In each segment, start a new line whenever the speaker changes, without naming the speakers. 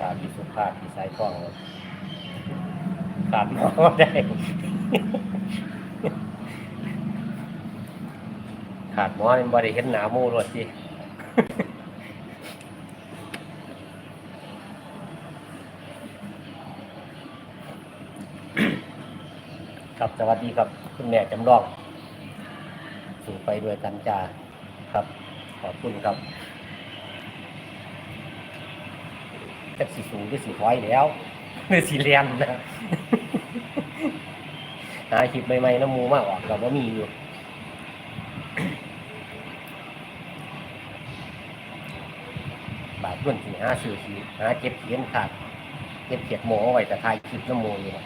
ตามที่สุภาพที่สายคล้องขาดหมอได้ขาดหมอนี่บ่ได้เห็นหนามูรถสิครับสวัสดีครับ คุณแม่จำลอง สู่ไปด้วยกันจาครับ ขอบคุณครับ จักสีสูงหรือสีถอยแล้วหรือสีเลียนนะหาคลิปใหม่ๆน้ำมูมากออกเราว่ามีอยู่บาทด้วนสีหาสื่อสีหาเก็บเขียนขาดเก็บเขียดโมเอาไว้แต่ทายคลิปน้ำมูอยู่นะ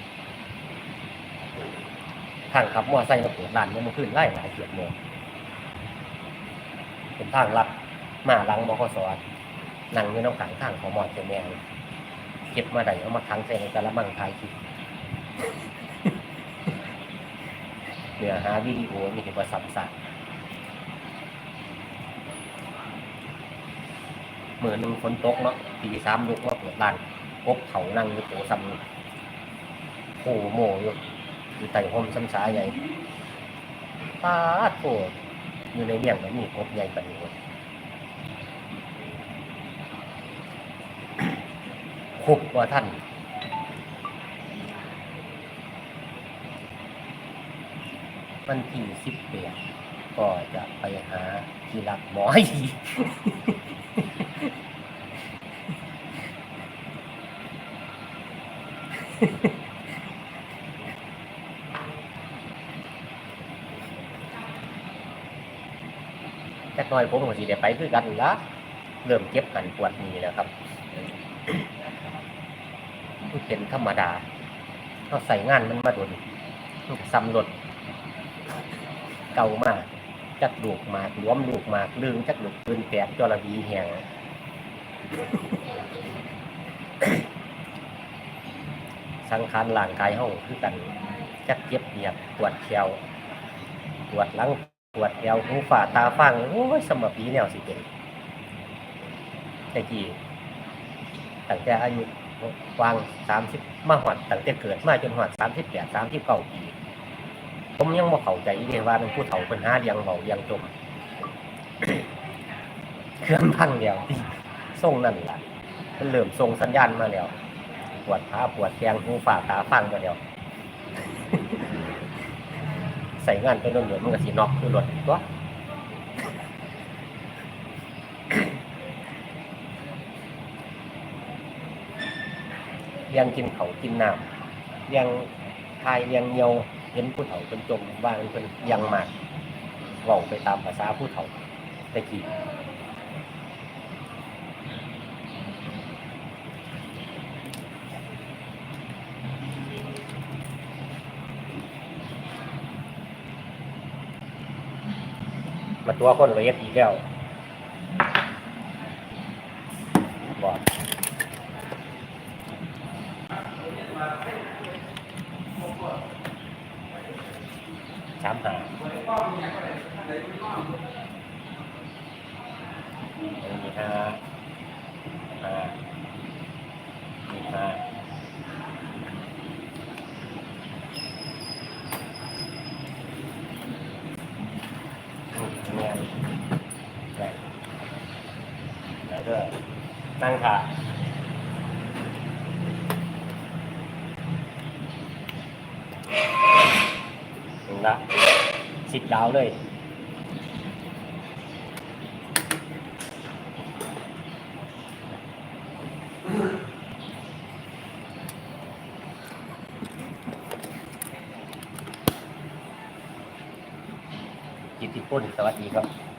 ทางขับมอไซค์มาเปิดร้านเนี่ยมันขึ้นไล่หลายเขียดโมเป็นทางลัดมาหลังบขส นั่งอยู่น้ำขังข้างของหมอดเจ้าแมวเก็บมาได้เอามาขังใส่ในกระมังทายคลิปเนื้อหาวิดีโอมีเห็นว่าสับสับเหมือหนึ่งฝนตกเนาะตีสามลุกมาเปิดร้านพบเขานั่งอยู่โถซ้ำโผโมอยู่อยู่ใต้ห่มซ้ำสาใหญ่ปาดโผอยู่ในเมี่ยงมันมีกบใหญ่ปานนี้เว้ย คุบว่าท่านวันที่สิบเปียก็จะไปหาที่รักหมออีกจักหน่อยผมก็สิได้ไปคือกันละเริ่มเจ็บหันปวดนี่แล้วครับ มันเป็นธรรมดาเราใส่งานมันมาโดนมันก็ซ้ำรถเก่ามากจักลูกมากหลวมลูกมากลืงจักลูกปืนแตกจระบีแหงสังขารร่างกายเฮาคือกันจักเจ็บเหยียบปวดแขวปวดหลังปวดแอวหูฝ่าตาฟังโอ้ยสมปีแนวสิเป็นแต่กี้ตั้งแต่อายุ วางสามสิบมาหอดตั้งแต่เกิดมาจนหอดสามสิบแปดสามสิบเก้าปีผมยังบ่เข้าใจอีเดะว่าเป็นผู้เฒ่าเป็นหาเลี้ยงเบาเลียงจมเครื่องพังแล้วที่ส่งนั่นล่ะมันเริ่มส่งสัญญาณมาแล้วปวดขาปวดแขงหูฝ่าตาฟังมาแล้วใส่งานไปโดนเดี๋ยวมันก็สิน็อกคือรถตัว เลี้ยังกินเขากินน้ำเลี้ยังทายเลี้ยังเยวเห็นผู้เฒ่าเป็นจมว่างเป็นยังมากเว้าไปตามภาษาผู้เฒ่าแตะกี้มาตัวคนละเอียดอีกแล้วบอก สามหามีห้าห้ามีห้าเนี่ยได้แล้วก็นั่งขา ละสิบดาวเลยกิตติปุ้นสวัสดีครับ